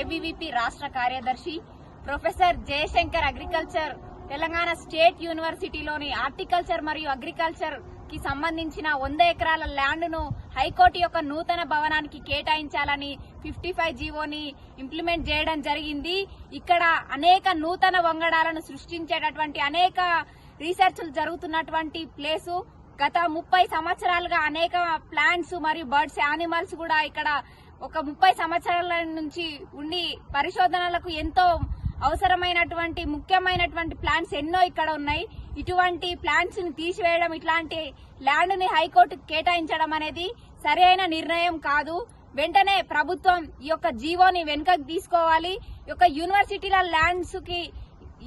ABVP రాష్ట్ర కార్యదర్శి professor Jayashankar agriculture Telangana state యూనివర్సిటీలోని horticulture మరియు అగ్రికల్చర్కి సంబంధించిన వంద ఎకరాల ల్యాండ్ను హైకోర్టు యొక్క నూతన భవనానికి కేటాయించాలని ఫిఫ్టీ ఫైవ్ జీవోని ఇంప్లిమెంట్ చేయడం జరిగింది. ఇక్కడ అనేక నూతన వంగడాలను సృష్టించేటటువంటి అనేక రీసెర్చ్లు జరుగుతున్నటువంటి ప్లేసు. గత ముప్పై సంవత్సరాలుగా అనేక ప్లాంట్స్ మరియు బర్డ్స్ యానిమల్స్ కూడా ఇక్కడ ఒక ముప్పై సంవత్సరాల నుంచి ఉండి పరిశోధనలకు ఎంతో అవసరమైనటువంటి ముఖ్యమైనటువంటి ప్లాంట్స్ ఎన్నో ఇక్కడ ఉన్నాయి. ఇటువంటి ప్లాంట్స్ని తీసివేయడం ఇట్లాంటి ల్యాండ్ని హైకోర్టు కేటాయించడం అనేది సరైన నిర్ణయం కాదు. వెంటనే ప్రభుత్వం ఈ యొక్క జీవోని వెనుకకు తీసుకోవాలి. ఈ యొక్క యూనివర్సిటీల ల్యాండ్స్కి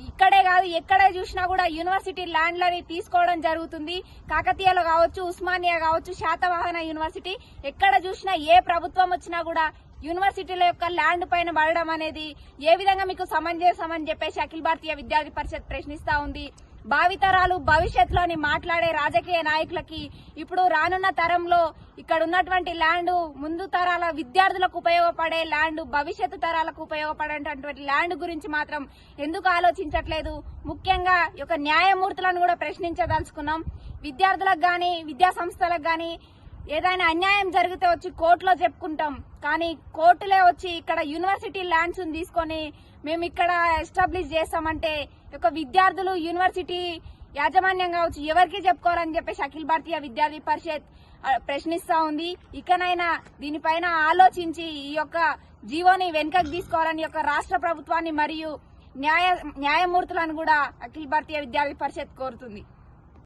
ఇక్కడే కాదు ఎక్కడ చూసినా కూడా యూనివర్సిటీ ల్యాండ్లని తీసుకోవడం జరుగుతుంది. కాకతీయలో కావచ్చు ఉస్మానియా కావచ్చు శాతవాహన యూనివర్సిటీ ఎక్కడ చూసినా ఏ ప్రభుత్వం వచ్చినా కూడా యూనివర్సిటీల యొక్క ల్యాండ్ పైన పడడం అనేది ఏ విధంగా మీకు సమంజసమని చెప్పేసి అఖిల భారతీయ విద్యార్థి పరిషత్ ప్రశ్నిస్తా ఉంది. భావితరాలు భవిష్యత్తులోని మాట్లాడే రాజకీయ నాయకులకి ఇప్పుడు రానున్న తరంలో ఇక్కడ ఉన్నటువంటి ల్యాండ్ ముందు తరాల విద్యార్థులకు ఉపయోగపడే ల్యాండ్ భవిష్యత్తు తరాలకు ఉపయోగపడేటటువంటి ల్యాండ్ గురించి మాత్రం ఎందుకు ఆలోచించట్లేదు? ముఖ్యంగా ఈ యొక్క న్యాయమూర్తులను కూడా ప్రశ్నించదలుచుకున్నాం. విద్యార్థులకు గాని విద్యా సంస్థలకు కానీ ఏదైనా అన్యాయం జరిగితే వచ్చి కోర్టులో చెప్పుకుంటాం. కానీ కోర్టులే వచ్చి ఇక్కడ యూనివర్సిటీ ల్యాండ్స్ తీసుకొని మేము ఇక్కడ ఎస్టాబ్లిష్ చేస్తామంటే ఒక విద్యార్థులు యూనివర్సిటీ యాజమాన్యంగా వచ్చి ఎవరికి చెప్పుకోవాలని చెప్పేసి అఖిల భారతీయ విద్యార్థి పరిషత్ ప్రశ్నిస్తా ఉంది. ఇకనైనా దీనిపైన ఆలోచించి ఈ యొక్క జీవోని వెనుకకు తీసుకోవాలని యొక్క రాష్ట్ర ప్రభుత్వాన్ని మరియు న్యాయ న్యాయమూర్తులను కూడా అఖిల భారతీయ విద్యార్థి పరిషత్ కోరుతుంది.